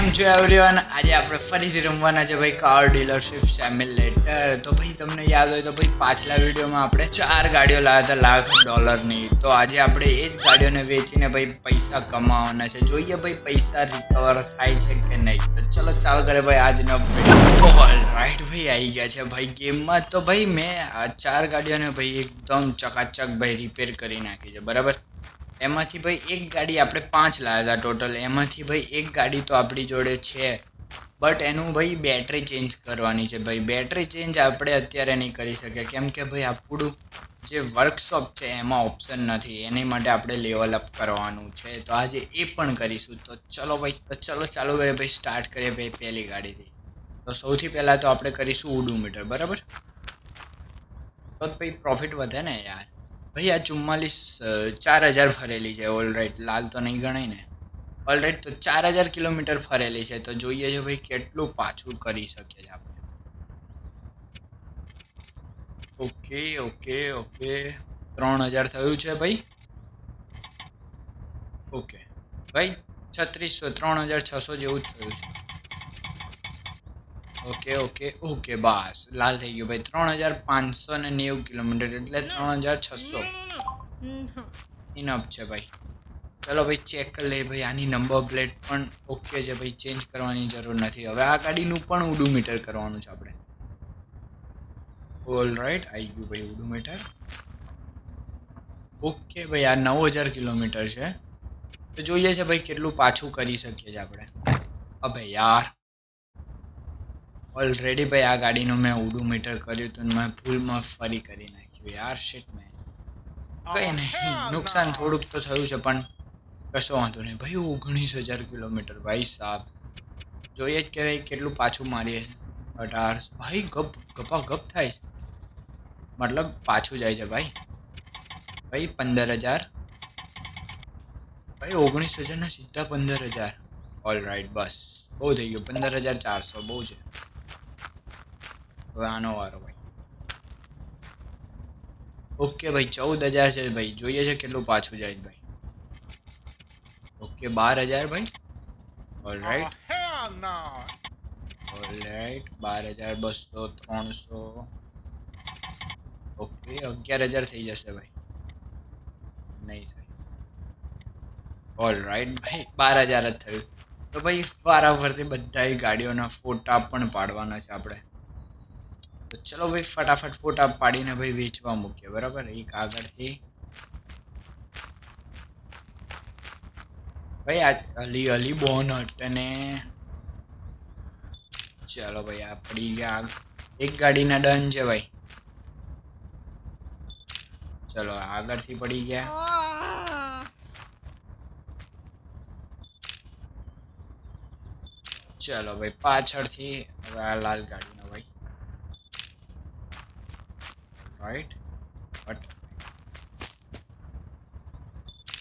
કેમ છો એવરીવન આજે આપણે ફરીથી રમવાના છે ભાઈ કાર ડીલરશિપ સેમ્યુલેટર તો ભાઈ, તમને યાદ હોય તો ભાઈ, પાછલા વિડીયોમાં આપણે ચાર ગાડીઓ લાવ્યા હતા લાખ ડોલરની તો આજે આપણે એ જ ગાડીઓને વેચીને ભાઈ પૈસા કમાવાના છે. જોઈએ ભાઈ, પૈસા રિકવર થાય છે કે નહીં. તો ચલો, ચાલ કરે ભાઈ આજનો ઓલ રાઈટ ભાઈ આવી ગયા છે ભાઈ ગેમમાં. તો ભાઈ, મેં આ ચાર ગાડીઓને ભાઈ એકદમ ચકાચક ભાઈ રિપેર કરી નાખી છે. બરાબર? એમાંથી ભાઈ એક ગાડી આપણે પાંચ લાવ્યા હતા ટોટલ એમાંથી ભાઈ એક ગાડી તો આપણી જોડે છે. બટ એનું ભાઈ બેટરી ચેન્જ કરવાની છે ભાઈ. બેટરી ચેન્જ આપણે અત્યારે નહીં કરી શકીએ. કેમ કે ભાઈ આપણું જે વર્કશોપ છે એમાં ઓપ્શન નથી. એની માટે આપણે લેવલ અપ કરવાનું છે. તો આજે એ પણ કરીશું. તો ચલો ભાઈ, તો ચલો ચાલુ કરીએ ભાઈ. સ્ટાર્ટ કરીએ ભાઈ પહેલી ગાડીથી. તો સૌથી પહેલાં તો આપણે કરીશું ઉડુમીટર બરાબર? તો ભાઈ પ્રોફિટ વધે ને યાર. ભાઈ, આ ચુમ્માલીસ ચાર હજાર ફરેલી છે ઓલરાઈટ લાલ તો નહીં ગણાય ને. ઓલ રાઈટ તો ચાર હજાર કિલોમીટર ફરેલી છે, તો જોઈએ છે ભાઈ કેટલું પાછું કરી શકીએ છીએ આપણે. Okay okay okay. ત્રણ હજાર થયું છે ભાઈ. ઓકે. ભાઈ, છત્રીસો, ત્રણ હજાર છસો જેવું જ થયું છે. ઓકે ઓકે ઓકે બસ. લાલ થઈ ગયું ભાઈ. ત્રણ હજાર પાંચસો ને નેવું કિલોમીટર એટલે ત્રણ હજાર છસો. ઇનફ છે ભાઈ. ચલો ભાઈ ચેક કરી લઈએ ભાઈ આની નંબર પ્લેટ પણ ઓકે છે ભાઈ. ચેન્જ કરવાની જરૂર નથી. હવે આ ગાડીનું પણ ઉડુમીટર કરવાનું છે આપણે. ઓલ રાઈટ આવી ગયું ભાઈ ઉડુમીટર ઓકે ભાઈ આ નવ હજાર કિલોમીટર છે. તો જોઈએ છે ભાઈ કેટલું પાછું કરી શકીએ છીએ આપણે. અભાઈ યાર. ઓલરેડી ભાઈ આ ગાડીનું મેં ઉડું મીટર કર્યું હતું ને મેં ભૂલમાં ફરી કરી નાખ્યું. યાર શીટ મેં કઈ નહીં. નુકસાન થોડુંક તો થયું છે પણ કશો વાંધો નહીં. ભાઈ ઓગણીસ હજાર કિલોમીટર. ભાઈ સાહેબ જોઈએ જ કે કેટલું પાછું મારીએ. અઢાર ભાઈ ગપ ગપા ગપ થાય. મતલબ પાછું જાય છે ભાઈ. ભાઈ પંદર હજાર. ભાઈ ઓગણીસ હજારના સીધા પંદર હજાર. ઓલ રાઈટ બસ. બહુ થઈ ગયું. પંદર હજાર ચારસો. બહુ છે. હવે આનો વારો ભાઈ ઓકે ભાઈ ચૌદ હજાર છે ભાઈ. જોઈએ છે કેટલું પાછું જાય ભાઈ. ઓકે બાર હજાર ભાઈ. All right Oh, hell no! All right બાર હજાર બસો ત્રણસો. ઓકે અગિયાર હજાર થઈ જશે ભાઈ. નહીં થાય. ઓલ રાઈટ ભાઈ. બાર હજાર જ થયું. તો ભાઈ વારાફરતી બધા ગાડીઓના ફોટા પણ પાડવાના છે આપણે. તો ચલો ભાઈ, ફટાફટ ફોટા પાડીને ભાઈ વેચવા મૂકીએ બરાબર? એક આગળથી. ભાઈ, આ અલી અલી બોનટ અને ચાલો ભાઈ, આ પડી ગયા એક ગાડીના ડન છે ભાઈ. ચલો આગળથી પડી ગયા. ચલો ભાઈ, પાછળથી હવે આ લાલ ગાડીનો ભાઈ. રાઈટ but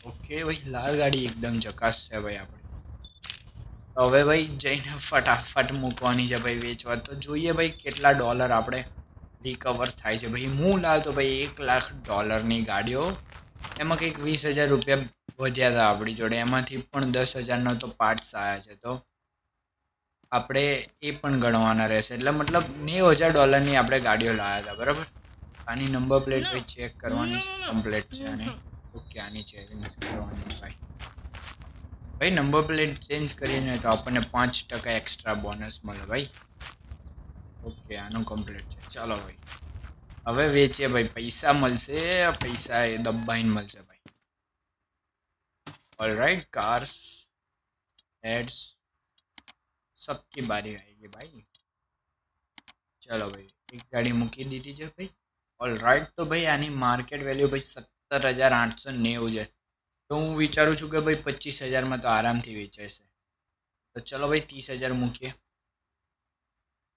ઓકે ભાઈ, લાલ ગાડી એકદમ ચકાસ છે ભાઈ આપણે. હવે ભાઈ, જઈને ફટાફટ મૂકવાની છે ભાઈ વેચવા. તો જોઈએ ભાઈ કેટલા ડોલર આપણે રિકવર થાય છે. ભાઈ, હું લાવતો ભાઈ એક લાખ ડોલરની ગાડીઓ એમાં કંઈક વીસ હજાર રૂપિયા વધ્યા હતા આપણી જોડે. એમાંથી પણ દસ હજારનો તો પાર્ટ્સ આવ્યા છે તો. આપણે એ પણ ગણવાના રહેશે. એટલે મતલબ નેવ હજાર ડોલરની આપણે ગાડીઓ લાવ્યા હતા, બરાબર? આની નંબર પ્લેટ ભાઈ ચેક કરવાની છે કમ્પ્લીટ છે આની ઓકે આની ચેક કરવાની ભાઈ. ભાઈ નંબર પ્લેટ ચેન્જ કરીને તો આપણને પાંચ ટકા એક્સ્ટ્રા બોનસ મળે ભાઈ. ઓકે આનું કમ્પ્લીટ છે. ચાલો ભાઈ. હવે વેચીએ ભાઈ. પૈસા મળશે. પૈસા એ દબાઈને મળશે ભાઈ. ઓલ રાઈટ કાર્સ એડ્સ સબકી બારી આવી ગઈ ભાઈ. ચલો ભાઈ એક ગાડી મૂકી દીધી છે ભાઈ. ઓલ રાઈટ તો ભાઈ આની માર્કેટ વેલ્યુ ભાઈ સત્તર હજાર આઠસો નેવું છે. તો હું વિચારું છું કે ભાઈ પચીસ હજારમાં તો આરામથી વેચાશે. તો ચલો ભાઈ ત્રીસ હજાર મૂકીએ.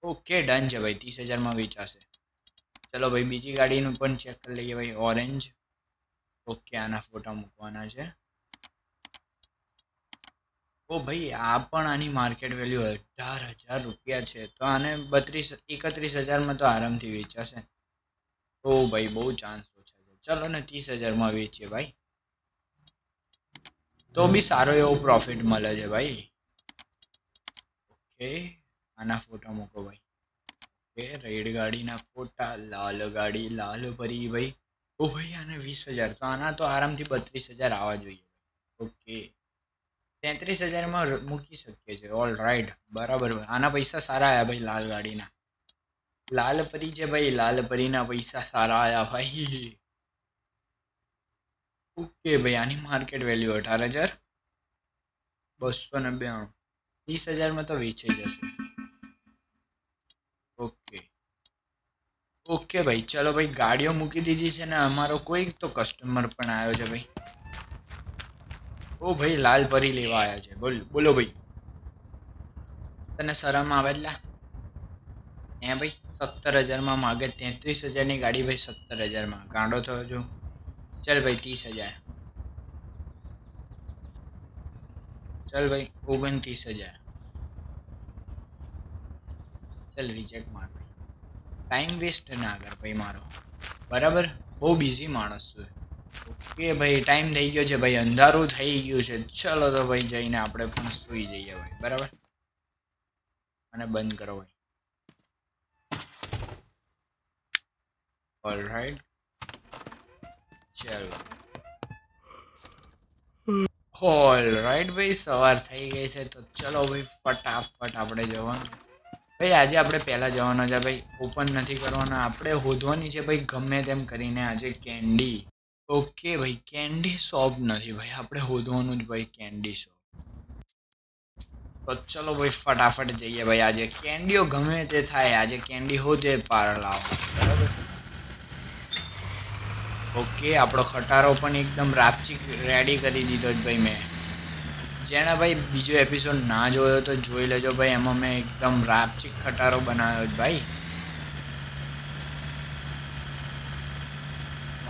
ઓકે ડન છે ભાઈ. ત્રીસ હજારમાં વેચાશે. ચલો ભાઈ બીજી ગાડીનું પણ ચેક કરી લઈએ ભાઈ. ઓરેન્જ ઓકે આના ફોટા મૂકવાના છે. ઓ ભાઈ, આ પણ આની માર્કેટ વેલ્યુ અઢાર હજાર રૂપિયા છે. તો આને બત્રીસ, એકત્રીસ હજારમાં તો આરામથી વેચાશે. ઓ ભાઈ, બહુ ચાન્સ ઓછા છે. ચલો ને ત્રીસ હજારમાં વેચીએ ભાઈ. તો બી સારો એવો પ્રોફિટ મળે છે ભાઈ. ઓકે, આના ફોટા મૂકો ભાઈ. ઓકે રેડ ગાડીના ફોટા, લાલ ગાડી, લાલ ભરી ભાઈ. ઓ ભાઈ, આને વીસ હજાર. તો આના તો આરામથી બત્રીસ હજાર આવવા જોઈએ ઓકે, તેત્રીસ હજારમાં મૂકી શકીએ છીએ. ઓલ રાઈટ બરાબર આના પૈસા સારા આવ્યા ભાઈ લાલ ગાડીના. લાલ પરી છે ભાઈ લાલ પરીના પૈસા સારા આવ્યા ભાઈ. ઓકે ભાઈ, આની માર્કેટ વેલ્યુ અઢાર હજાર? બસો ને બ્યાણું ત્રીસ હજારમાં તો વેચાઈ જશે. ઓકે. ઓકે ભાઈ, ચલો ભાઈ, ગાડીઓ મૂકી દીધી છે ને, અમારો કોઈક તો કસ્ટમર પણ આવ્યો છે ભાઈ. ઓ ભાઈ લાલ પરી લેવા આવ્યા છે. બોલ, બોલો ભાઈ. તને શરમ આવે એટલા? હે ભાઈ, સત્તર હજારમાં માગે તેત્રીસ હજારની ગાડી ભાઈ સત્તર હજારમાં. ગાંડો થયો છું. ચાલ ભાઈ, ત્રીસ હજાર. ચલ ભાઈ, ઓગણત્રીસ હજાર. ચલ રિજેક્ટ માર ટાઈમ વેસ્ટ ના કર ભાઈ મારો. બરાબર? બહુ બિઝી માણસ છું. ઓકે ભાઈ ટાઈમ થઈ ગયો છે ભાઈ. અંધારું થઈ ગયું છે. ચલો તો ભાઈ જઈને આપણે પણ સૂઈ જઈએ ભાઈ. બરાબર? અને બંધ કરો ભાઈ. રાઈટ ચલો ઓલ રાઈટ ભાઈ સવાર થઈ ગઈ છે, તો ચલો ભાઈ ફટાફટ આપણે જવાનું. ભાઈ, આજે આપણે પહેલાં જવાનો છે, ભાઈ ઓપન નથી કરવાના. આપણે શોધવાની છે, ભાઈ, ગમે તેમ કરીને આજે કેન્ડી ઓકે ભાઈ કેન્ડી શોપ નથી, ભાઈ. આપણે શોધવાનું જ, ભાઈ કેન્ડી શોપ તો ચલો ભાઈ ફટાફટ જઈએ, ભાઈ, આજે. કેન્ડીઓ ગમે તે થાય, આજે કેન્ડી હોતે પાર લાવો. બરાબર? ઓકે, આપણો ખટારો પણ એકદમ રાપચી રેડી કરી દીધો જ ભાઈ મેં. જેણે ભાઈ બીજો એપિસોડ ના જોયો તો જોઈ લેજો ભાઈ, એમાં મેં એકદમ રાપચીક ખટારો બનાવ્યો જ ભાઈ.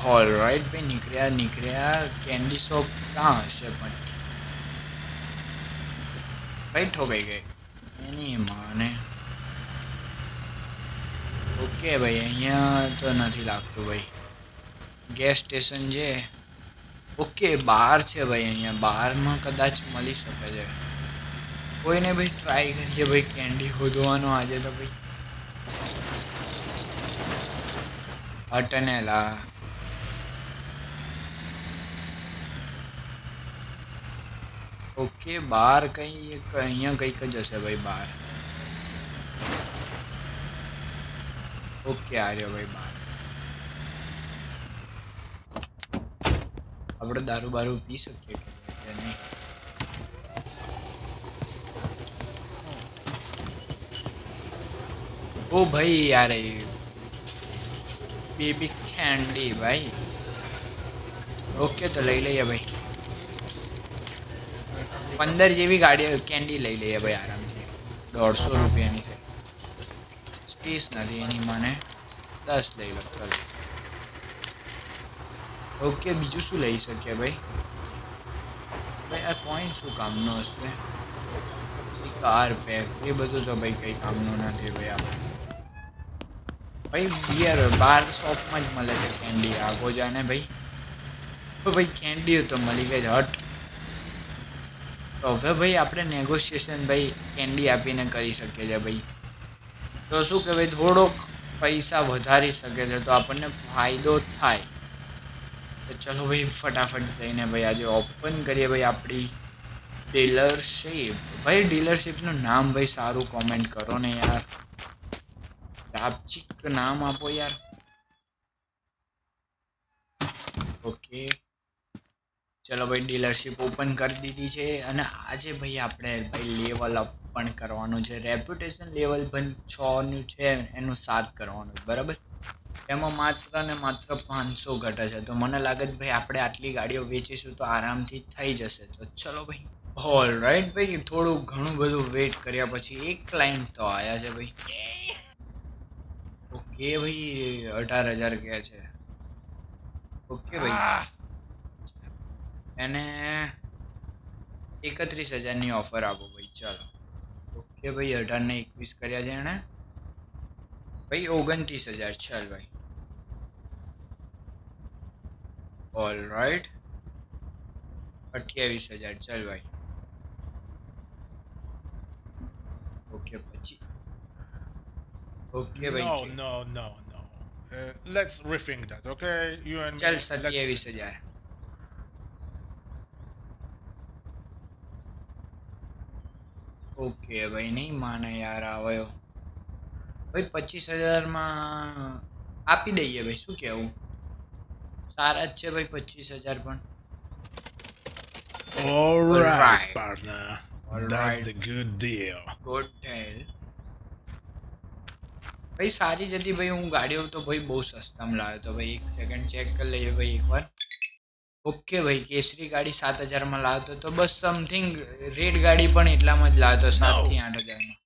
હોલ રાઈટ ભાઈ, નીકળ્યા નીકળ્યા કેન્ડી શોપ ક્યાં હશે પણ? ભાઈ ઠોકાઈ ગઈ. એની માને. ઓકે ભાઈ, અહીંયા તો નથી લાગતું ભાઈ. ગેસ સ્ટેશન છે. ઓકે બહાર છે ભાઈ અહીંયા. બહારમાં કદાચ મળી શકે છે. કોઈને ભાઈ ટ્રાય કરીએ ભાઈ કેન્ડી શોધવાનો આજે તો ભાઈ. અટનેલા ઓકે બહાર કઈ અહીંયા કંઈક જ હશે ભાઈ, બહાર. ઓકે આ રહ્યો ભાઈ, બહાર. આપણે દારૂ બારૂ પી શકીએ કે કે નહીં? ઓ ભાઈ, યાર બેબી કેન્ડી ભાઈ. ઓકે તો લઈ લઈએ ભાઈ. પંદર જેવી ગાડી કેન્ડી લઈ લઈએ ભાઈ આરામથી. દોઢસો રૂપિયાની છે. સ્પેસ નથી એની મને. દસ લઈ લો ચલો ઓકે બીજું શું લઈ શકીએ ભાઈ ભાઈ આ કોઈન શું કામનો હશે પછી કાર પેક એ બધું તો ભાઈ કંઈ કામનું નથી ભાઈ આપણે ભાઈ બિયર બાર શોપમાં જ મળે છે કેન્ડી આગો જાને ભાઈ તો ભાઈ કેન્ડી તો મળી ગઈ જ હટ તો હવે ભાઈ આપણે નેગોશિએશન ભાઈ કેન્ડી આપીને કરી શકીએ છીએ ભાઈ તો શું કે ભાઈ થોડોક પૈસા વધારી શકે છે તો આપણને ફાયદો થાય તો ચલો ભાઈ, ફટાફટ જઈને ભાઈ આજે ઓપન કરીએ ભાઈ આપણી ડીલરશીપ ભાઈ ડીલરશીપનું નામ ભાઈ સારું કોમેન્ટ કરો ને યાર. રાપચિક નામ આપો યાર. ઓકે ચલો ભાઈ ડીલરશીપ ઓપન કરી દીધી છે અને આજે ભાઈ આપણે ભાઈ લેવલ અપ પણ કરવાનું છે. રેપ્યુટેશન લેવલ પણ છનું છે, એનું સાત કરવાનું બરાબર? એમાં માત્ર ને માત્ર પાંચસો ઘટે છે. તો મને લાગે છે, ભાઈ, આપણે આટલી ગાડીઓ વેચીશું તો આરામથી થઈ જશે. તો ચલો ભાઈ. ઓલ રાઈટ ભાઈ, થોડું ઘણું બધું વેઇટ કર્યા પછી એક ક્લાયન્ટ તો આવ્યા છે, ભાઈ. ઓકે ભાઈ, અઢાર હજાર કહે છે. ઓકે ભાઈ. એને એકત્રીસ હજારની ઓફર આપો, ભાઈ. ચાલો. ઓકે ભાઈ, અઢાર ને એકવીસ કર્યા છે એણે. ભાઈ ઓગણત્રીસ હજાર ચાલ ભાઈ ઓલ રાઈટ અઠ્યાવીસ હજાર ચાલ ભાઈ ઓકે પછી ઓકે No, ભાઈ no, no, no. Uh, let's rethink that, okay? You and ચાલ me. let's- સત્યાવીસ હજાર ઓકે ભાઈ નહીં માને યાર આવ્યો ભાઈ પચીસ હજારમાં આપી દઈએ ભાઈ શું કહેવું? સારા જ છે ભાઈ પચીસ હજાર પણ. All right, partner. Alright. That's the good deal. Good deal ભાઈ સારી જ હતી ભાઈ હું ગાડીઓ તો ભાઈ બહુ સસ્તામાં લાવ્યો તો ભાઈ. એક સેકન્ડ ચેક કરી લઈએ ભાઈ એકવાર. ઓકે ભાઈ કેસરી ગાડી સાત હજારમાં લાવતો તો બસ સમથિંગ રેડ ગાડી પણ એટલામાં જ લાવતો સાતથી આઠ હજારમાં.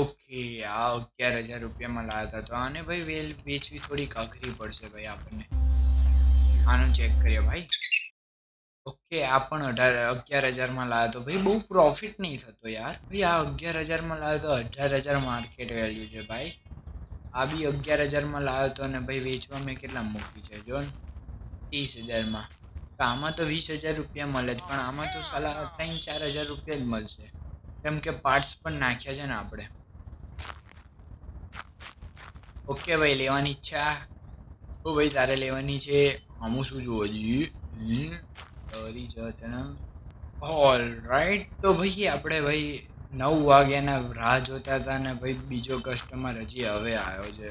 ઓકે, આ અગિયાર હજાર રૂપિયામાં લાવતા તો આને ભાઈ વેલ વેચવી થોડીક અઘરી પડશે ભાઈ આપણને. આનું ચેક કરીએ ભાઈ. ઓકે, આ પણ અઢાર, અગિયાર હજારમાં લાવ્યો હતો ભાઈ બહુ પ્રોફિટ નહીં થતો યાર. ભાઈ આ અગિયાર હજારમાં લાવ્યો તો અઢાર હજાર માર્કેટ વેલ્યુ છે ભાઈ. આ બી અગિયાર હજારમાં લાવ્યો તો અને ભાઈ વેચવા મેં કેટલા મૂકી છે, જો ત્રીસ હજારમાં. તો આમાં તો વીસ હજાર રૂપિયા મળે જ, પણ આમાં તો સલાહ ત્રણ ચાર હજાર રૂપિયા જ મળશે. કેમ કે પાર્ટ્સ પણ નાખ્યા છે ને આપણે. ઓકે ભાઈ લેવાની ઈચ્છા ઓ ભાઈ તારે લેવાની છે. આમું શું જોવો જોઈએ ડરી જતન. ઓલ રાઈટ તો ભાઈ આપણે ભાઈ નવ વાગ્યાના રાહ જોતા હતા ને ભાઈ બીજો કસ્ટમર હજી હવે આવ્યો છે.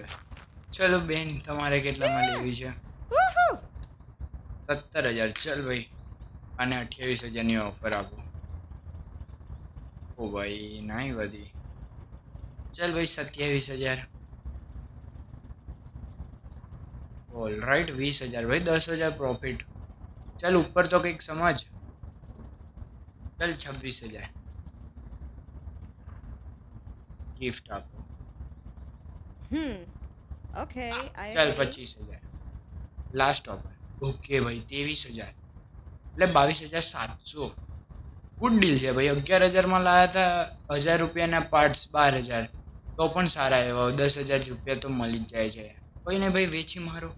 ચલો બેન તમારે કેટલામાં લેવી છે? સત્તર હજાર. ચલ ભાઈ અને અઠ્યાવીસ હજારની ઓફર આપો. ઓ ભાઈ નાઈ વધી. ચલ ભાઈ સત્યાવીસ હજાર. ઓલ રાઈટ વીસ હજાર. ભાઈ દસ હજાર પ્રોફિટ ચાલ ઉપર તો કંઈક સમજ. ચાલ છવ્વીસ હજાર. ગિફ્ટ આપો. ઓકે ચાલ પચીસ હજાર. લાસ્ટ ઓફર ઓકે ભાઈ ત્રેવીસ હજાર. એટલે બાવીસ હજાર સાતસો. ગુડ ડીલ છે ભાઈ. અગિયાર હજારમાં લાવ્યા હતા હજાર રૂપિયાના પાર્ટ્સ બાર હજાર. તો પણ સારા એવા. દસ હજાર રૂપિયા તો મળી જ જાય છે. કોઈને ભાઈ વેચી મારો.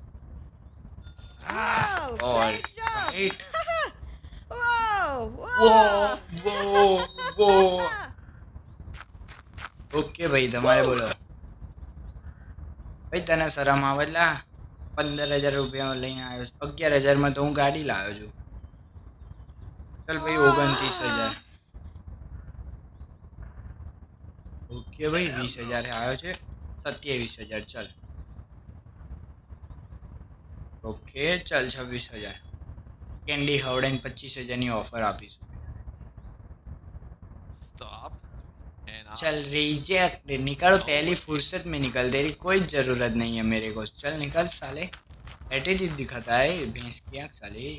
All Great job! Right Whoa! whoa, Whoa! Whoa okay ભાઈ તમારે બોલો ભાઈ તને શરમ આવેલા પંદર હજાર રૂપિયા લઈને આવ્યો છું અગિયાર હજારમાં તો હું ગાડી લાવ્યો છું ચાલ ભાઈ ઓગણત્રીસ હજાર ઓકે ભાઈ વીસ હજાર આવ્યો છે સત્યાવીસ હજાર ચાલ ઓકે ચાલ છવ્વીસ હજાર કેન્ડી ખવડાઈને પચીસ હજારની ઓફર આપીશું Stop. And चल रिजेक्ट निकल पहली फुर्सत में निकल तेरी कोई जरूरत नहीं है मेरे को चल निकल साले एटीट्यूड दिखाता है भैंस की आँख साले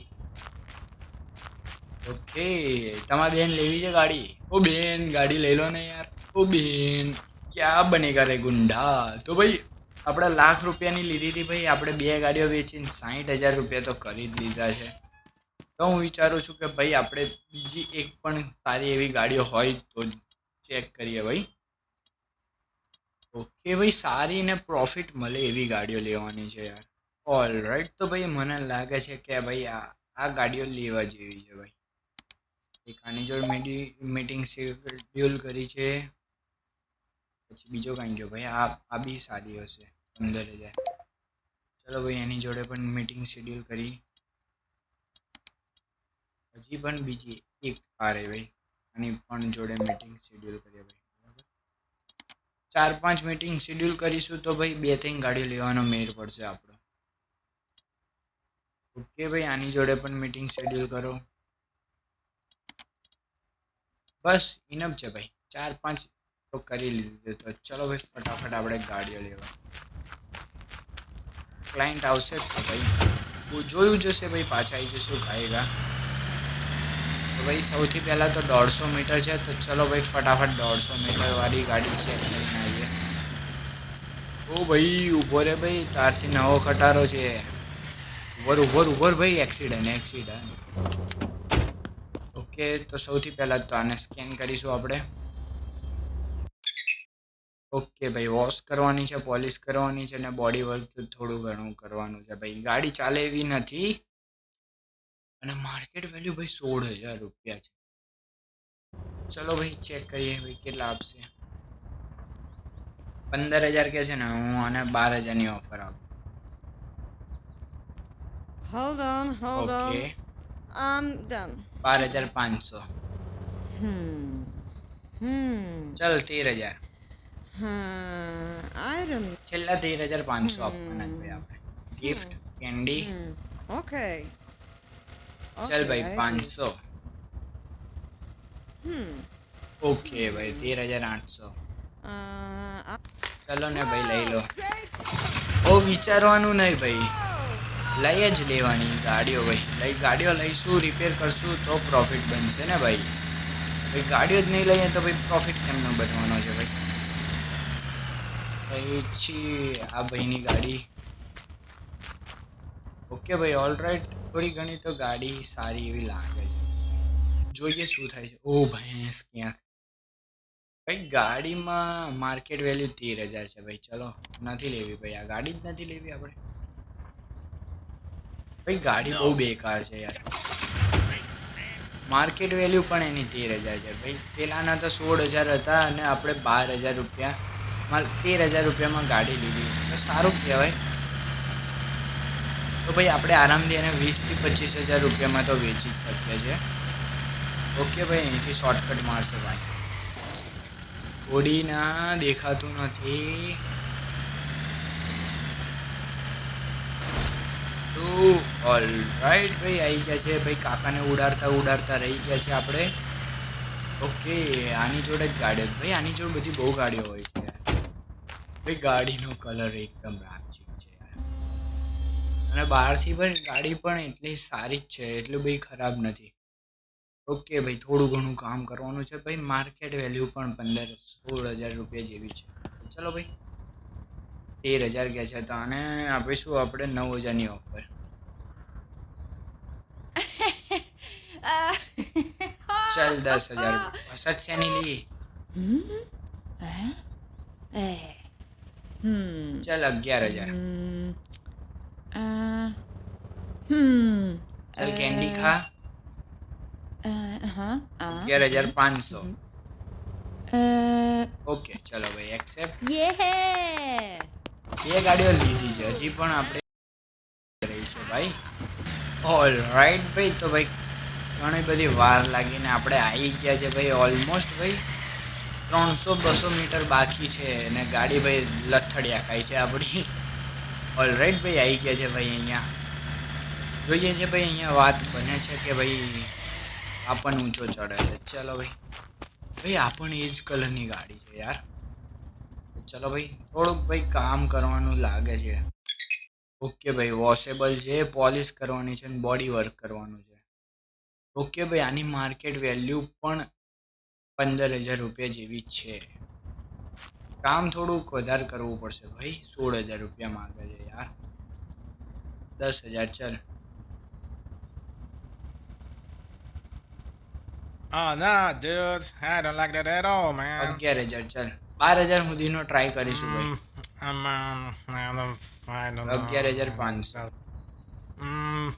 ઓકે તમારે બેન લેવી છે ગાડી ઓ બેન ગાડી લઈ લો ને યાર ઓ બેન ક્યાં બનેગા રે ગુંડા તો ભાઈ આપણે લાખ રૂપિયાની લીધી હતી ભાઈ, આપણે બે ગાડીઓ વેચીને સાઠ હજાર રૂપિયા તો કરી જ લીધા છે. તો હું વિચારું છું કે ભાઈ, આપણે બીજી એક પણ સારી એવી ગાડીઓ હોય તો ચેક કરીએ ભાઈ. ઓકે ભાઈ, સારી ને પ્રોફિટ મળે એવી ગાડીઓ લેવાની છે યાર. ઓલ રાઈટ તો ભાઈ મને લાગે છે કે ભાઈ આ આ ગાડીઓ લેવા જેવી છે ભાઈ. એક આની જોડે મીટિંગ શેડ્યુલ કરી છે. પછી બીજો કાંઈ ગયો ભાઈ, આ આ બી સારી હશે. પંદર હજાર ચલો ભાઈ, એની જોડે પણ મીટિંગ શેડ્યુલ કરી. હજી પણ બીજી એક હારે ભાઈ આની પણ જોડે મીટિંગ શેડ્યુલ કરીએ ભાઈ. ચાર પાંચ મીટિંગ શેડ્યુલ કરીશું તો ભાઈ બે ત્રણ ગાડીઓ લેવાનો મેર પડશે આપણો. ઓકે ભાઈ, આની જોડે પણ મીટિંગ શેડ્યુલ કરો. બસ ઇનફ છે ભાઈ. ચાર પાંચ તો કરી લીધું તો. ચલો ભાઈ, ફટાફટ આપણે ગાડીઓ લેવા. ક્લાયન્ટ આવશે તો ભાઈ. જોયું જશે ભાઈ, પાછા આવી જશું ખાએગા તો ભાઈ, સૌથી પહેલાં તો દોઢસો મીટર છે, તો ચલો ભાઈ, ફટાફટ દોઢસો મીટર વાળી ગાડી કરીને આવીએ. ઓ ભાઈ, ઊભો રે ભાઈ, તારથી નવો ખટારો છે. ઉભર ઉભર ઉભર ભાઈ એક્સિડન્ટ એક્સિડન્ટ ઓકે તો સૌથી પહેલાં તો આને સ્કેન કરીશું આપણે. ઓકે ભાઈ વોશ કરવાની છે પોલિશ કરવાની છે અને બોડી વર્ક થોડું ઘણું કરવાનું છે ભાઈ. ગાડી ચાલે એવી નથી. અને માર્કેટ વેલ્યુ ભાઈ સોળ હજાર રૂપિયા છે. ચલો ભાઈ ચેક કરીએ ભાઈ કેટલા આપશે. પંદર હજાર કે છે ને હું આને બાર હજારની ઓફર આપું. Hold on, hold okay. on. I'm done. બાર હજાર પાંચસો. હમ હમ ચાલ તેર હજાર. છેલ્લા તેર હજાર પાંચસો આપવાના જ આપણે. ગિફ્ટ કેન્ડી ઓકે ચાલ ભાઈ પાંચસો. ઓકે ભાઈ તેર હજાર આઠસો. ચલો ને ભાઈ લઈ લો. ઓ વિચારવાનું નહીં ભાઈ. લઈ જ લેવાની ગાડીઓ ભાઈ. લઈ ગાડીઓ લઈશું રિપેર કરશું તો પ્રોફિટ બનશે ને ભાઈ. ભાઈ ગાડીઓ જ નહીં લઈએ તો ભાઈ પ્રોફિટ કેમનો બનવાનો છે ભાઈ? ભાઈ છી આ ભાઈની ગાડી. ઓકે ભાઈ ઓલ રાઈટ થોડી ઘણી તો ગાડી સારી એવી લાગે છે. જોઈએ શું થાય છે. ઓ ભેંસ ક્યાંક. ભાઈ ગાડીમાં માર્કેટ વેલ્યુ તેર હજાર છે ભાઈ. ચલો નથી લેવી ભાઈ. આ ગાડી જ નથી લેવી આપણે. ભાઈ ગાડી બહુ બેકાર છે યાર. માર્કેટ વેલ્યુ પણ એની તેર હજાર છે ભાઈ. પેલાના તો સોળ હજાર હતા અને આપણે બાર હજાર રૂપિયામાં તેર હજાર રૂપિયામાં ગાડી લીધી. સારું કહેવાય. તો ભાઈ આપણે આરામથી એને વીસથી પચીસ હજાર રૂપિયામાં તો વેચી જ શકીએ છીએ. ઓકે ભાઈ, અહીંથી શોર્ટકટ મારશે ભાઈ. ઓડી ના દેખાતું નથી. ઓલ રાઈટ ભાઈ, આવી ગયા છે. ભાઈ, કાકાને ઉડાડતા ઉડાડતા રહી ગયા છે આપણે. ઓકે, આની જોડે જ ગાડીઓ ભાઈ, આની જોડે બધી બહુ ગાડીઓ હોય છે. ભાઈ ગાડીનો કલર એકદમ રાચિક છે અને બહારથી પણ ગાડી પણ એટલી સારી જ છે એટલું ભાઈ ખરાબ નથી. ઓકે ભાઈ થોડું ઘણું કામ કરવાનું છે ભાઈ માર્કેટ વેલ્યુ પણ પંદર સોળ હજાર રૂપિયા જેવી છે. ચલો ભાઈ તેર હજાર કે છે તો આને આપીશું આપણે નવ હજારની ઓફર ચાલ દસ હજાર હસત છે નહીં લી Hmm. ચાલ અગિયાર હજાર હમ. ચાલ કેન્ડી ખા. Uh. અગિયાર હજાર પાંચસો. ઓકે ચલો ભાઈ એક્સેપ્ટ Yeah. બે ગાડીઓ લીધી છે હજી પણ આપણે રહી છે ભાઈ ઓલ રાઈટ ભાઈ તો ભાઈ ઘણી બધી વાર લાગીને આપણે આવી ગયા છે ભાઈ ઓલમોસ્ટ ભાઈ ત્રણસો, બસો મીટર બાકી છે અને ગાડી ભાઈ લથડિયા ખાય છે આપણી. ઓલરાઈટ ભાઈ આવી ગયા છે ભાઈ અહીંયા. જોઈએ છે ભાઈ અહીંયા વાત બને છે કે ભાઈ આપણ ઊંચો ચડે છે. ચલો ભાઈ. ભાઈ, આ પણ એ જ કલરની ગાડી છે યાર. ચલો ભાઈ, થોડુંક ભાઈ કામ કરવાનું લાગે છે. ઓકે ભાઈ વોશેબલ છે, પોલિશ કરવાની છે અને બોડી વર્ક કરવાનું છે. ઓકે ભાઈ, આની માર્કેટ વેલ્યુ પણ પંદર હજાર રૂપિયા જેવી જ છે કામ થોડુંક વધારે કરવું પડશે ભાઈ સોળ હજાર રૂપિયા માંગે છે યાર દસ હજાર ચાલ Oh, no, dude. I don't like that at all, man. અગિયાર હજાર ચાલ બાર હજાર સુધીનો ટ્રાય કરીશું ભાઈ Mm, um, I don't, I don't know. અગિયાર હજાર પાંચસો Mm,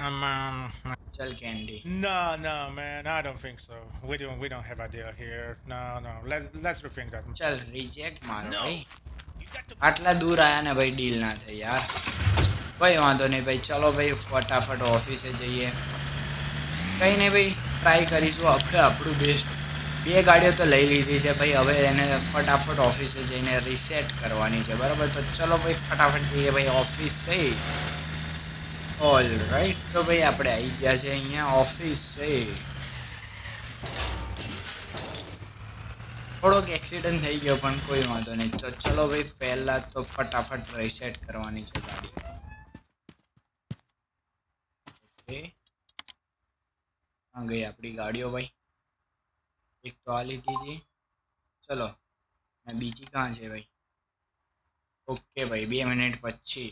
um, ચાલ candy. no, no, man. I don't think so. We don't, we don't have a deal here. No, no. Let, let's rethink that. Chal, reject મારો ભાઈ. આટલા દૂર આયા ને ભાઈ ડીલ ના થઈ યાર ભાઈ વાંધો નહીં ભાઈ ચલો ભાઈ ફટાફટ ઓફિસે જઈએ કંઈ નહીં ભાઈ ટ્રાય કરીશું આપણે આપણું બેસ્ટ બે ગાડીઓ તો લઈ લીધી છે ભાઈ હવે એને ફટાફટ ઓફિસે જઈને રીસેટ કરવાની છે બરાબર તો ચલો ભાઈ ફટાફટ જઈએ ભાઈ ઓફિસ છે ઓલ રાઈટ તો ભાઈ આપણે આવી ગયા છે અહીંયા ઓફિસ છે થોડોક એક્સિડન્ટ થઈ ગયો, પણ કોઈ વાંધો નહીં. તો ચલો ભાઈ, પહેલાં તો ફટાફટ રીસેટ કરવાની છે ગાડી. આ ગઈ આપણી ગાડીઓ ભાઈ. એક તો આ લીધી હતી. ચલો બીજી કાં છે ભાઈ? ઓકે ભાઈ, બે મિનિટ પછી.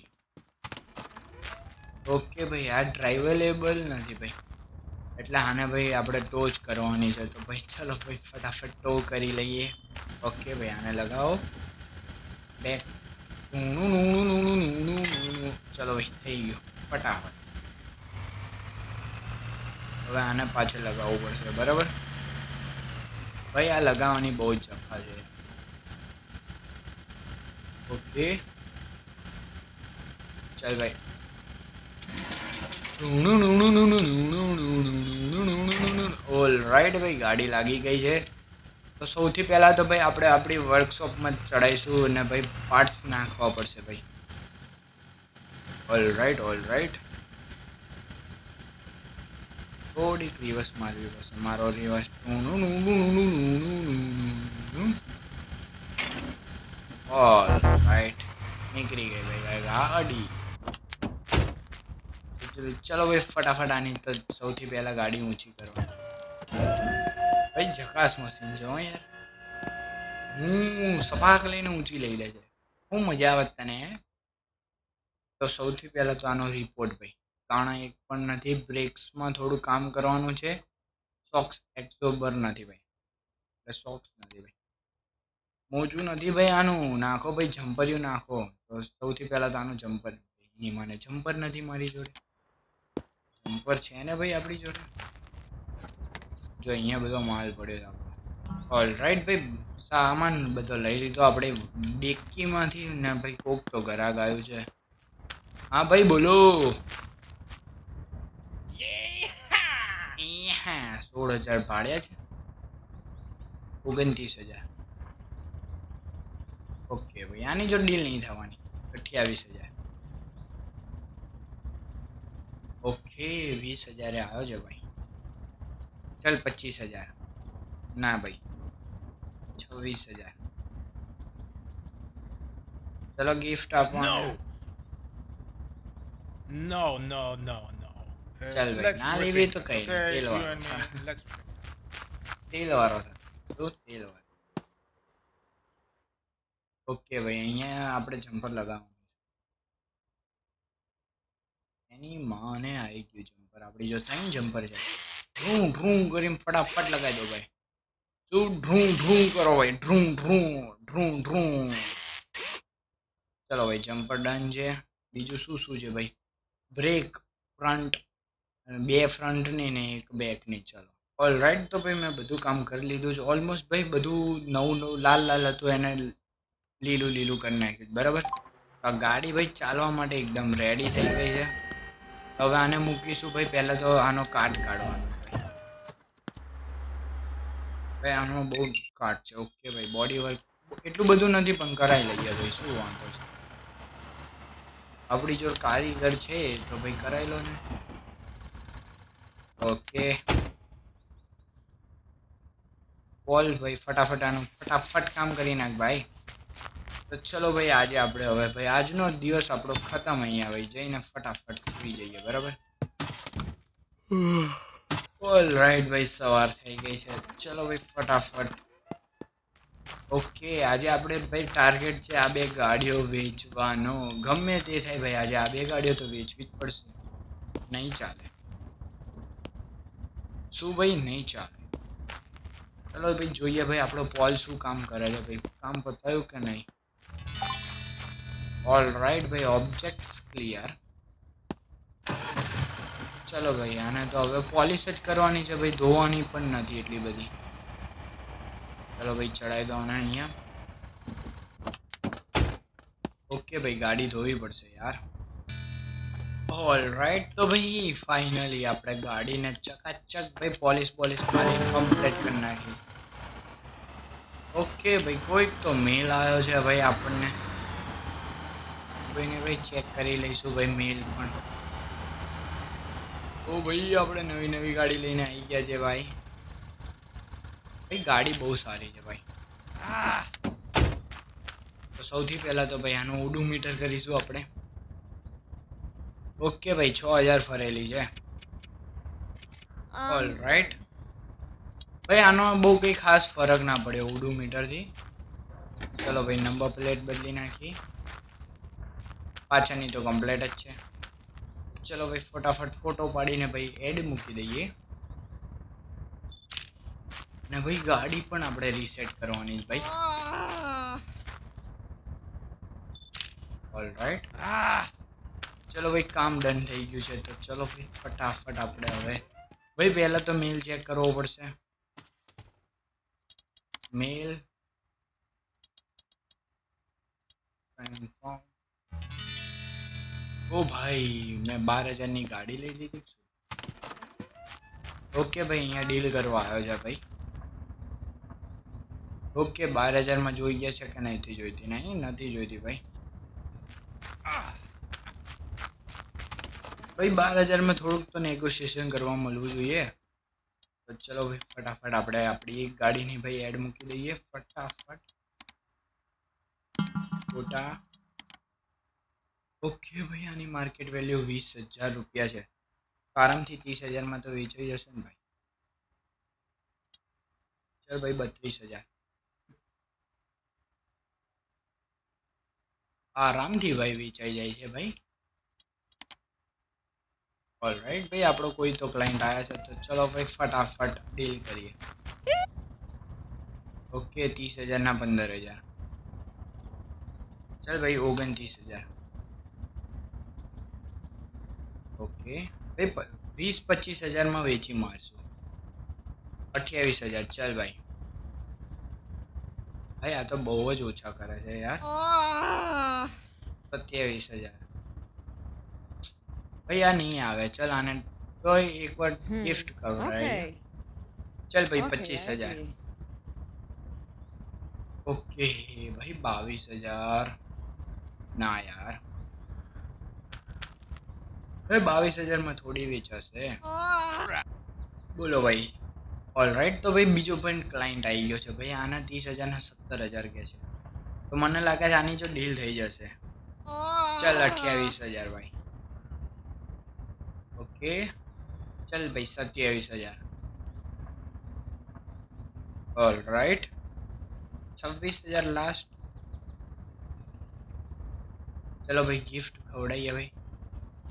ઓકે ભાઈ, આ ડ્રાઈવેલેબલ નથી, ભાઈ. એટલે આને ભાઈ આપણે ટો જ કરવાની છે. તો ભાઈ, ચલો ભાઈ, ફટાફટ ટો કરી લઈએ. ઓકે ભાઈ, આને લગાવો. બે. ઊનું ઊનું ઊનું ઊનું ઊનું ચલો ભાઈ, થઈ ગયું. ફટાફટ. હવે આને પાછળ લગાવવું પડશે, બરાબર? ભાઈ, આ લગાવવાની બહુ જ જફા છે. ઓકે ચાલ ભાઈ. ઓલ રાઈટ ભાઈ, ગાડી લાગી ગઈ છે. તો સૌથી પહેલાં તો ભાઈ, આપણે આપણી વર્કશોપમાં ચડાઈશું અને ભાઈ પાર્ટ્સ નાખવા પડશે ભાઈ. ઓલ રાઈટ ઓલ રાઈટ થોડીક રિવર્સ મારવી પડશે મારો રિવર્સ ઓલ રાઈટ નીકળી ગઈ ભાઈ, ગાડી. ચલો ભાઈ, ફટાફટ આની તો સૌથી પહેલા ગાડી ઊંચી કરવાની. ભાઈ જકાસ મશીન છે હો યાર. હું સપાક લઈને ઊંચી લઈ લે છે. હું મજા આવે તને તો સૌથી પહેલા તો આનો રિપોર્ટ ભાઈ. કાણા એક પણ નથી, બ્રેક્સમાં થોડું કામ કરવાનું છે. સોક્સ એક્સોબર નથી ભાઈ. સોક્સ નથી ભાઈ. મોજું નથી ભાઈ આનું. નાખો ભાઈ જમ્પર્યું નાખો. તો સૌથી પહેલાં તો આનું જમ્પર. એની મને જમ્પર નથી મારી જોડે. જમ્પર છે ને ભાઈ આપણી જોડે? જો અહીંયા બધો માલ પડ્યો છે ઓલ રાઈટ ભાઈ, સામાન બધો લઈ લીધો. આપણે ડેકીમાંથી ને ભાઈ કોક તો ઘરાક આવ્યું છે. હા ભાઈ, બોલો. સોળ હજાર ભાડ્યા છે? ઓગણત્રીસ હજાર. ઓકે ભાઈ, આની જો ડીલ નહીં થવાની. અઠ્યાવીસ હજાર. ઓકે વીસ હજારે આવ્યો છે ભાઈ. ચાલ પચીસ હજાર. ના ભાઈ છવ્વીસ હજાર. ચલો ગિફ્ટ આપવાનું નો નો નો નો ચાલ ભાઈ ના લેવી તો કઈ You વાળો. તેલ વાળો શું તેલ વાળો ઓકે ભાઈ અહીંયા આપણે જમ્પર લગાવવાનું. એની માને આવી ગયું જમ્પર આપણી જો ત્રણ જમ્પર છે. ઢું ઢું કરીને ફટાફટ લગાવી દો ભાઈ. શું ઢું ઢ્રું કરો ભાઈ? ઢું ઢું ઢું ઢું ચલો ભાઈ જમ્પર ડન છે. બીજું શું શું છે ભાઈ? બ્રેક ફ્રન્ટ બે ફ્રન્ટની ને એક બેકની ચલો. ઓલ રાઈટ તો ભાઈ મેં બધું કામ કરી લીધું છે. ઓલમોસ્ટ ભાઈ બધું નવું નવું, લાલ લાલ હતું એને લીલું લીલું કરી નાખ્યું બરાબર? ગાડી ભાઈ ચાલવા માટે એકદમ રેડી થઈ ગઈ છે. હવે આને મૂકીશું ભાઈ, પહેલાં તો આનો કાટ કાઢવાનો. ભાઈ, આનો બહુ કાટ છે ઓકે ભાઈ. બોડી વર્ક એટલું બધું નથી, પણ કરાવી લઈએ ભાઈ, શું વાંધો છે? આપણી જો કારીગર છે, તો ભાઈ કરાવી લો ને. ઓકે બોલ ભાઈ, ફટાફટ આનું, ફટાફટ કામ કરી નાખ ભાઈ. તો ચલો ભાઈ, આજે આપણે હવે ભાઈ, આજનો દિવસ આપણો ખતમ અહીંયા ભાઈ, જઈને ફટાફટ સુઈ જઈએ, બરાબર? ઓલ રાઈટ ભાઈ, સવાર થઈ ગઈ છે. ચલો ભાઈ, ફટાફટ. ઓકે આજે આપણે ભાઈ ટાર્ગેટ છે આ બે ગાડીઓ વેચવાનો. ગમે તે થાય ભાઈ, આજે આ બે ગાડીઓ તો વેચવી જ પડશે. નહીં ચાલે. શું ભાઈ? નહીં ચાલે. ચલો ભાઈ, જોઈએ ભાઈ, આપણો પોલ શું કામ કરે છે ભાઈ? કામ પતાયું કે નહીં? ઓલ રાઈટ ભાઈ ઓબ્જેક્ટ્સ ક્લિયર ચલો ભાઈ આને તો હવે પોલિશ જ કરવાની છે ભાઈ ધોવાની પણ નથી એટલી બધી ચલો ભાઈ ચડાવી દો આને અહીંયા ઓકે ભાઈ ગાડી ધોવી પડશે યાર ઓલ રાઈટ તો ભાઈ ફાઇનલી આપણે ગાડીને ચકાચક ભાઈ પોલિશ પોલિશ મારી કમ્પ્લીટ કરી નાખી ઓકે ભાઈ કોઈક તો મેલ આવ્યો છે ભાઈ આપણને. કોઈને ભાઈ ચેક કરી લઈશું ભાઈ મેલ પણ. ઓ ભાઈ આપણે નવી નવી ગાડી લઈને આવી ગયા છે ભાઈ. ભાઈ ગાડી બહુ સારી છે ભાઈ. તો સૌથી પહેલાં તો ભાઈ આનું ઓડોમીટર કરીશું આપણે. ઓકે ભાઈ છ હજાર ફરેલી છે. ઓલ રાઈટ ભાઈ, આનો બહુ કંઈ ખાસ ફરક ના પડ્યો ઓડોમીટરથી ચલો ભાઈ નંબર પ્લેટ બદલી નાખી. પાછળની તો કમ્પ્લેટ જ છે. ચલો ભાઈ, ફટાફટ ફોટો પાડીને ભાઈ એડ મૂકી દઈએ. અને ભાઈ, ગાડી પણ આપણે રીસેટ કરવાની ભાઈ. ઓલ રાઈટ ચલો ભાઈ, કામ ડન થઈ ગયું છે. તો ચલો ભાઈ, ફટાફટ આપણે હવે. ભાઈ, પહેલાં તો મેલ ચેક કરવો પડશે. મેલ કન્ફર્મ ઓ ભાઈ મેં બાર હજારની ગાડી લઈ લીધી છું ઓકે ભાઈ અહીંયા ડીલ કરવા આવ્યો છે ભાઈ ઓકે બાર હજારમાં જોઈ ગયા છે કે નથી જોઈતી નહીં નથી જોઈતી ભાઈ ભાઈ બાર હજારમાં થોડુંક તો નેગોશિએશન કરવા મળવું જોઈએ તો ચલો ભાઈ ફટાફટ આપણે આપણી ગાડીની ભાઈ એડ મૂકી દઈએ. ફટાફટ. ફોટા. ઓકે ભાઈ, આની માર્કેટ વેલ્યુ વીસ હજાર રૂપિયા છે. આરામથી ત્રીસ હજારમાં તો વેચાઈ જશે ને ભાઈ. ચાલ ભાઈ, બત્રીસ હજાર. આરામથી ભાઈ વેચાઈ જાય છે ભાઈ. ઓલરાઈટ ભાઈ આપણો કોઈ તો ક્લાયન્ટ આવ્યા છે તો ચલો ભાઈ ફટાફટ ડીલ કરીએ. ઓકે ત્રીસ હજારના પંદર હજાર. ચાલ ભાઈ ઓગણત્રીસ હજાર. ઓકે ભાઈ વીસ પચીસ હજારમાં વેચી મારશું. અઠ્યાવીસ હજાર ચાલ ભાઈ. ભાઈ આ તો બહુ જ ઓછા કરે છે યાર. સત્યાવીસ હજાર. ભાઈ આ નહીં આવે. ચલ આને તો એકવાર વાર ગિફ્ટ કરો. ચલ ભાઈ પચીસ હજાર. ઓકે ભાઈ બાવીસ હજાર. ના યાર. ભાઈ બાવીસ હજારમાં થોડી વેચાશે. બોલો ભાઈ. ઓલરાઈટ તો ભાઈ બીજો પણ ક્લાયન્ટ આવી ગયો છે. ભાઈ આના ત્રીસ હજારના સત્તર હજાર કે છે. તો મને લાગે છે આની જો ડીલ થઈ જશે. ચલ અઠ્યાવીસ હજાર ભાઈ. ઓકે ચલ ભાઈ સત્યાવીસ હજાર ઓલરાઈટ છવ્વીસ હજાર લાસ્ટ ચલો ભાઈ ગિફ્ટ ખવડાવીએ ભાઈ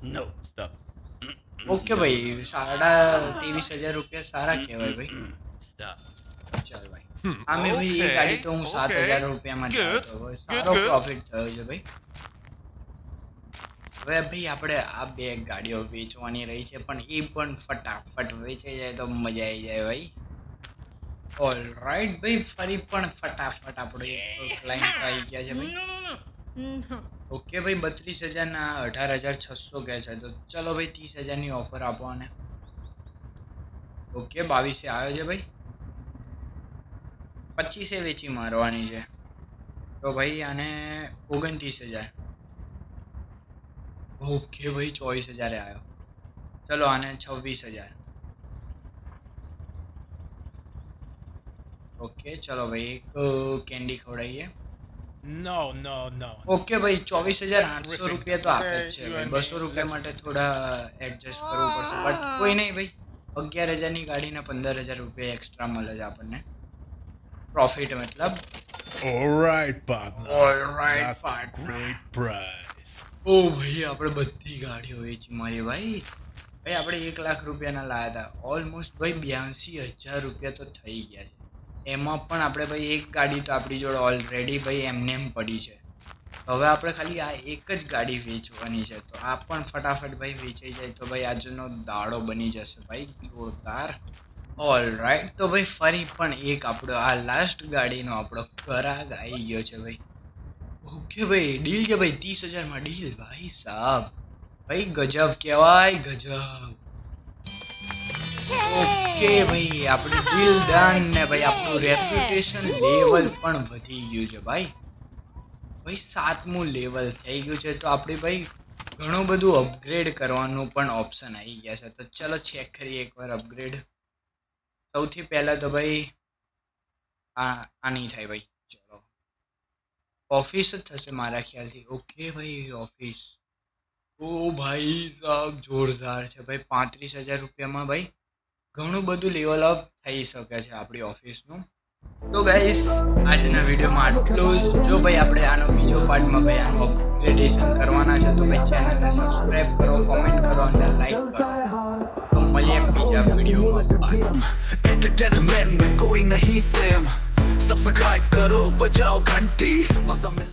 No, stop. ઓકે ભાઈ સાડા ત્રેવીસ હજાર રૂપિયા સારા કહેવાય ભાઈ Stop. ચાલ ભાઈ આમે ભાઈ એ ગાડી તો હું સાત હજાર રૂપિયામાં જ Good. લાવ્યો હતો. સારો good. પ્રોફિટ થયો છે ભાઈ હવે ભાઈ આપણે આ બે ગાડીઓ વેચવાની રહી છે પણ એ પણ ફટાફટ વેચાઈ જાય તો મજા આવી જાય ભાઈ. ઓલ રાઈટ ભાઈ ફરી પણ ફટાફટ આપણો ક્લાયન્ટ આવી ગયા છે ભાઈ. ઓકે ભાઈ બત્રીસ હજારના અઢાર હજાર છસો કહે છે તો ચલો ભાઈ ત્રીસ હજારની ઓફર આપો આને. ઓકે બાવીસે આવ્યો છે ભાઈ. પચીસે વેચી મારવાની છે. તો ભાઈ આને ઓગણત્રીસ હજાર. ઓકે ભાઈ ચોવીસ હજારે આવ્યો ચલો આને છવ્વીસ હજાર. ઓકે ચલો ભાઈ એક કેન્ડી ખવડાવીએ no. ઓકે ભાઈ ચોવીસ હજાર આઠસો રૂપિયા તો આપે જ છે બસો રૂપિયા માટે થોડા એડજસ્ટ કરવું પડશે. બટ કોઈ નહીં ભાઈ. અગિયાર હજારની ગાડીને પંદર હજાર રૂપિયા એક્સ્ટ્રા મળે છે આપણને. પ્રોફિટ મતલબ. All right partner partner. Partner great price. ઓ ભાઈ, આપણે બધી ગાડીઓ વેચી મારી ભાઈ. ભાઈ, આપણે એક લાખ રૂપિયાના લાયા હતા. ઓલમોસ્ટ ભાઈ બ્યાસી હજાર રૂપિયા તો થઈ ગયા છે. એમાં પણ આપણે ભાઈ, એક ગાડી તો આપણી જોડે ઓલરેડી ભાઈ, એમને એમ પડી છે. હવે આપણે ખાલી આ એક જ ગાડી વેચવાની છે. તો આ પણ ફટાફટ ભાઈ વેચાઈ જાય તો ભાઈ આજનો દાડો બની જશે ભાઈ. જોરદાર. ઓલ રાઈટ તો ભાઈ, ફરી પણ એક આપણો આ લાસ્ટ ગાડીનો આપણો ઘરાક આવી ગયો છે ભાઈ. ઓકે ભાઈ, ડીલ છે ભાઈ, ત્રીસ હજારમાં ડીલ? ભાઈ સાહેબ ભાઈ ગજબ કહેવાય, ગજબ. ઓકે ભાઈ, આપણે ડીલ ડન ને ભાઈ, આપણું રેપ્યુટેશન લેવલ પણ વધી ગયું છે ભાઈ. ભાઈ, સાતમું લેવલ થઈ ગયું છે, તો આપણે ભાઈ ઘણું બધું અપગ્રેડ કરવાનું પણ ઓપ્શન આવી ગયા છે. તો ચલો ચેક કરીએ એકવાર અપગ્રેડ સૌથી પહેલાં તો ભાઈ, આ આ નહીં થાય ભાઈ. ઓફિસ જ થશે મારા ખ્યાલથી. ઓકે ભાઈ ઓફિસ ઓ ભાઈ સાહેબ જોરદાર છે ભાઈ. પાંત્રીસ હજાર રૂપિયામાં ભાઈ, ઘણું બધું લેવલ અપ થઈ શકે છે આપણી ઓફિસનું તો ગાઈસ આજના વિડીયોમાં આટલું જ. જો ભાઈ આપણે આનો બીજો પાર્ટમાં ભાઈ આનું અપગ્રેડેશન કરવાના છે, તો ભાઈ ચેનલને સબસ્ક્રાઈબ કરો કોમેન્ટ કરો અને લાઈક કરો. તો મળીએ બીજા વિડીયોમાં. બાય નહીં સેમ સબસ્ક્રાઇબ કરો બજાઓ ઘંટી